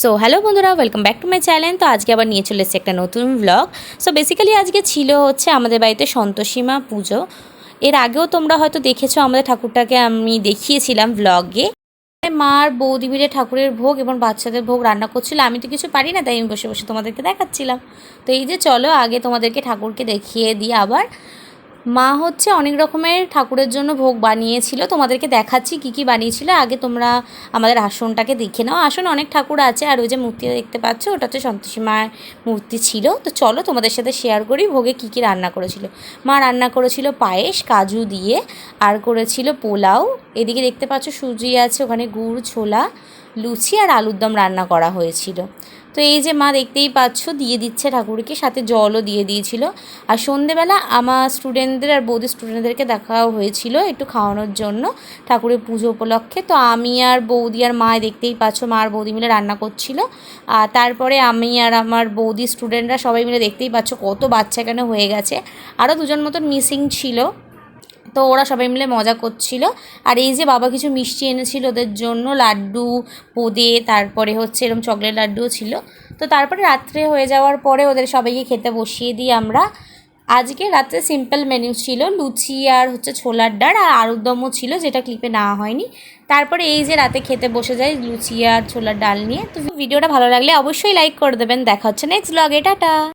So hello বন্ধুরা welcome back to my channel তো আজকে আবার নিয়ে চলে এসেছি একটা নতুন ব্লগ সো বেসিক্যালি আজকে ছিল হচ্ছে আমাদের বাড়িতে সন্তোষীমা পুজো। এর আগেও তোমরা হয়তো দেখেছ, আমাদের ঠাকুরটাকে আমি দেখিয়েছিলাম ব্লগে মার বৌদি মিলে ঠাকুরের ভোগ এবং বাচ্চাদের ভোগ রান্না করছিল। আমি তো কিছু পারি না, তাই আমি বসে বসে তোমাদেরকে দেখাচ্ছিলাম। তো এই যে চলো, আগে তোমাদেরকে ঠাকুরকে দেখিয়ে দিই আবার। মা হচ্ছে অনেক রকমের ঠাকুরের জন্য ভোগ বানিয়েছিল। তোমাদেরকে দেখাচ্ছি কি কি বানিয়েছিল। আগে তোমরা আমাদের আসনটাকে দেখে নাও। আসন অনেক ঠাকুর আছে আর ওই যে মূর্তি দেখতে পাচ্ছ, ওটা হচ্ছে সন্তোষী মায়ের মূর্তি ছিল। তো চলো তোমাদের সাথে শেয়ার করি ভোগে কি কি রান্না করেছিল। মা রান্না করেছিল পায়েস, কাজু দিয়ে, আর করেছিল পোলাও। এদিকে দেখতে পাচ্ছ সুজি আছে, ওখানে গুড়, ছোলা, লুচি আর আলুর দম রান্না করা হয়েছিল। তো এই যে মা দেখতেই পাচ্ছ, দিয়ে দিচ্ছে ঠাকুরকে, সাথে জলও দিয়ে দিয়েছিল। আর সন্ধেবেলা আমার স্টুডেন্টদের আর বৌদি স্টুডেন্টদেরকে দেখাও হয়েছিল একটু খাওয়ানোর জন্য, ঠাকুরের পুজো উপলক্ষে। তো আমি আর বৌদি আর মা দেখতেই পাচ্ছ, মা আর বৌদি মিলে রান্না করছিল। আর তারপরে আমি আর আমার বৌদি স্টুডেন্টরা সবাই মিলে দেখতেই পাচ্ছ, কত বাচ্চা কেন হয়ে গেছে। আরও দুজন মতন মিসিং ছিল। তো ওরা সবাই মিলে মজা করছিল। আর এই যে বাবা কিছু মিষ্টি এনেছিল ওদের জন্য, লাড্ডু বোঁদে তারপরে হচ্ছে এরকম চকলেট লাড্ডুও ছিল। তো তারপরে রাত্রে হয়ে যাওয়ার পরে ওদের সবাইকে খেতে বসিয়ে দিই আমরা। আজকে রাত্রে সিম্পল মেনু ছিল, লুচি আর হচ্ছে ছোলার ডাল আর আলুর দমও ছিল, যেটা ক্লিপে নেওয়া হয়নি। তারপরে এই যে রাতে খেতে বসে যাই লুচি আর ছোলার ডাল নিয়ে। তো ভিডিওটা ভালো লাগলে অবশ্যই লাইক করে দেবেন। দেখা হচ্ছে নেক্সট ব্লগে টাটা!